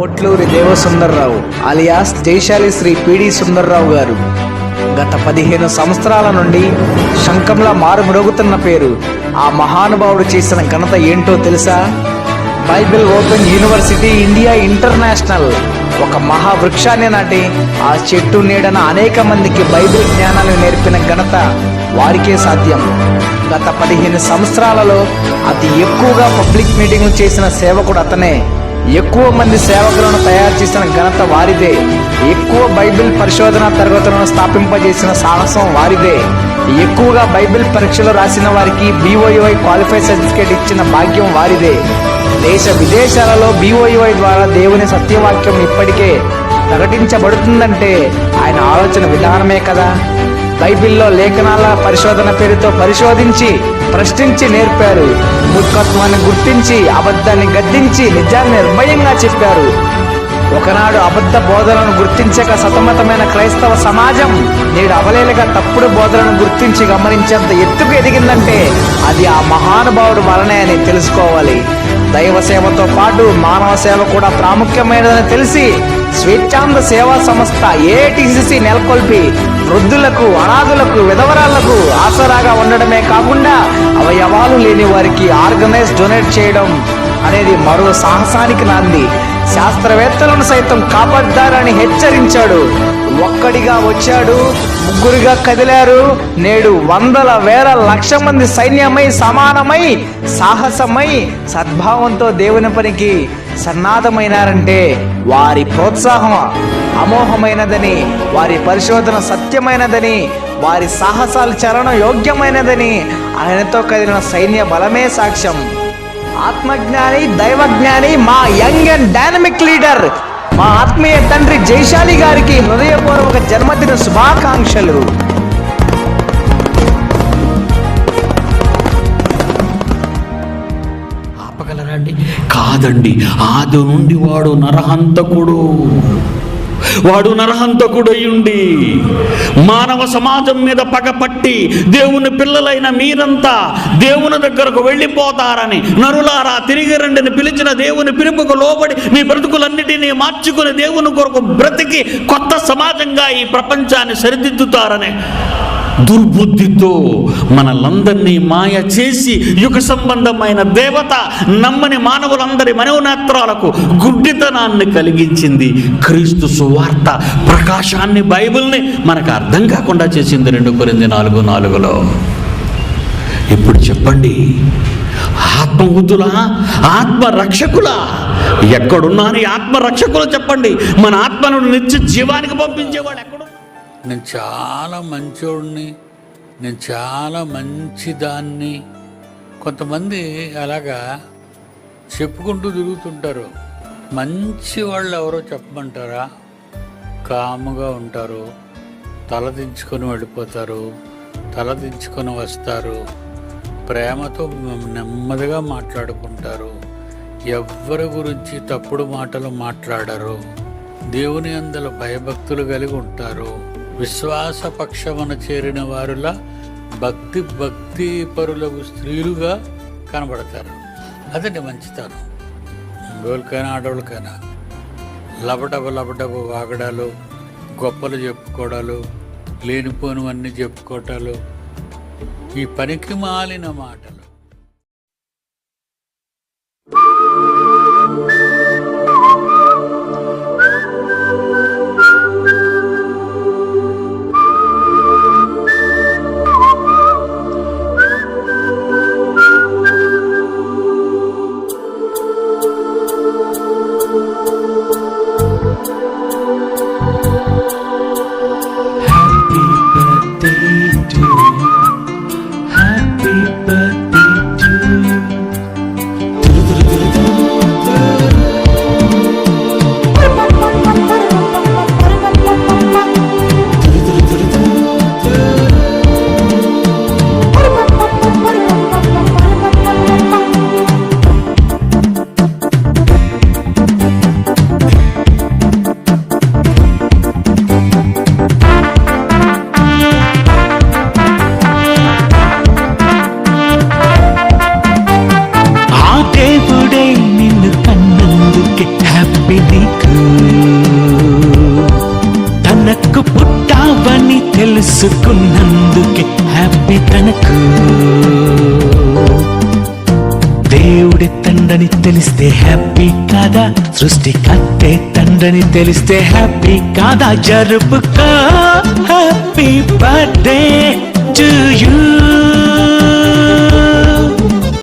Potluri Devasundarrao alias Jaishali Shri P D Sundarrao garu. గత పదిహేను సంవత్సరాల నుండి శంఖంలా మారుమ్రోగుతున్న పేరు ఆ మహానుభావుడు చేసిన ఘనత ఏంటో తెలుసా? Bible open university India international ఒక మహావృక్షాన్ని నాటి ఆ చెట్టు నీడన అనేక మందికి బైబిల్ జ్ఞానాన్ని నేర్పిన ఘనత వారికే సాధ్యం. గత పదిహేను సంవత్సరాలలో అతి ఎక్కువగా పబ్లిక్ మీటింగ్లు చేసిన సేవకుడు అతనే. ఎక్కువ మంది సేవకులను తయారు చేసిన ఘనత వారిదే. ఎక్కువ బైబిల్ పరిశోధన తరగతులను స్థాపింపజేసిన సాహసం వారిదే. ఎక్కువగా బైబిల్ పరీక్షలు రాసిన వారికి బీఓయుఐ క్వాలిఫై సర్టిఫికేట్ ఇచ్చిన భాగ్యం వారిదే. దేశ విదేశాలలో బీఓయుఐ ద్వారా దేవుని సత్యవాక్యం ఇప్పటికే ప్రకటించబడుతుందంటే ఆయన ఆలోచన విధానమే కదా? బైబిల్లో లేఖనాల పరిశోధన పేరుతో పరిశోధించి ప్రశ్నించి నేర్పారు. మూర్ఖత్వాన్ని గుర్తించి అబద్ధాన్ని గద్దించి నిజాన్ని నిర్భయంగా చెప్పారు. ఒకనాడు అబద్ధ బోధనను గుర్తించక సతమతమైన క్రైస్తవ సమాజం నేడు అవలేలుగా తప్పుడు బోధనను గుర్తించి గమనించేంత ఎత్తుకు ఎదిగిందంటే అది ఆ మహానుభావుడు వలనే అని తెలుసుకోవాలి. దైవ సేవతో పాటు మానవ సేవ కూడా ప్రాముఖ్యమైనదని తెలిసి స్వేచ్ఛాంద సేవా సంస్థ ఏటీసీసీ నెలకొల్పి వృద్ధులకు అనాథులకు విధవరాళ్ళకు ఆసరాగా ఉండడమే కాకుండా అవయవాలు లేని వారికి ఆర్గనైజ్ డొనేట్ చేయడం అనేది మరో సాహసానికి నాంది. శాస్త్రవేత్తలను సైతం కాపాడ్డారని హెచ్చరించాడు. ఒక్కడిగా వచ్చాడు ముగ్గురుగా కదిలారు. నేడు వందల వేల లక్ష మంది సైన్యమై సమానమై సాహసమై సద్భావంతో దేవుని పనికి సన్నాధమైనారంటే వారి ప్రోత్సాహం అమోఘమైనదని వారి పరిశోధన సత్యమైనదని వారి సాహసాలు చలనం యోగ్యమైనదని ఆయనతో కదిలిన సైన్య బలమే సాక్ష్యం. ఆత్మజ్ఞాని దైవజ్ఞాని మా యంగ్ అండ్ డైనమిక్ లీడర్ మా ఆత్మీయ తండ్రి జైశాలి గారికి హృదయపూర్వక జన్మదిన శుభాకాంక్షలు. ఆపగలరా అండి? కాదండి. ఆది నుండి వాడు నరహంతకుడు. వాడు నరహంతకుడు అయ్యుండి మానవ సమాజం మీద పగపట్టి దేవుని పిల్లలైన మీరంతా దేవుని దగ్గరకు వెళ్ళిపోతారని నరులారా తిరిగి రండిని పిలిచిన దేవుని పిలుపుకు లోబడి మీ బ్రతుకులన్నిటినీ మార్చుకుని దేవుని కొరకు బ్రతికి కొత్త సమాజంగా ఈ ప్రపంచాన్ని సరిదిద్దుతారని దుర్బుద్ధితో మనలందరినీ మాయ చేసి యుగ సంబంధమైన దేవత నమ్మని మానవులందరి మనోనేత్రాలకు గుడ్డితనాన్ని కలిగించింది క్రీస్తు సువార్త ప్రకాశాన్ని బైబిల్ని మనకు అర్థం కాకుండా చేసింది రెండు కొరింది నాలుగు నాలుగులో. ఇప్పుడు చెప్పండి ఆత్మబుద్ధులా ఆత్మ రక్షకులా ఎక్కడున్నారు ఈ ఆత్మ రక్షకులు చెప్పండి. మన ఆత్మను నిత్య జీవానికి పంపించేవాడు ఎక్కడ నేను చాలా మంచోడిని నేను చాలా మంచిదాన్ని. కొంతమంది అలాగా చెప్పుకుంటూ తిరుగుతుంటారు. మంచి వాళ్ళు ఎవరో చెప్పమంటారా? కాముగా ఉంటారు తలదించుకొని వెళ్ళిపోతారు తలదించుకొని వస్తారు ప్రేమతో నెమ్మదిగా మాట్లాడుకుంటారు ఎవరి గురించి తప్పుడు మాటలు మాట్లాడరు దేవుని అందులో భయభక్తులు కలిగి ఉంటారు. విశ్వాసపక్షమున చేరిన వారులా భక్తి భక్తి పరులకు స్త్రీలుగా కనబడతారు. అదండి మంచితనం. మగవాళ్ళకైనా ఆడవాళ్ళకైనా. లబడబ లబడబ వాగడాలు గొప్పలు చెప్పుకోవడాలు లేనిపోనివన్నీ చెప్పుకోవటాలు ఈ పనికి మాలిన మాటలు. చేసుకున్నందుకే హ్యాపీ తనకు. దేవుడి తండ్రని తెలిస్తే హ్యాపీ కాదా? సృష్టి సృష్టికర్తే తండ్రని తెలిస్తే హ్యాపీ కాదా? జరుపుకో హ్యాపీ బర్త్డే టు యూ.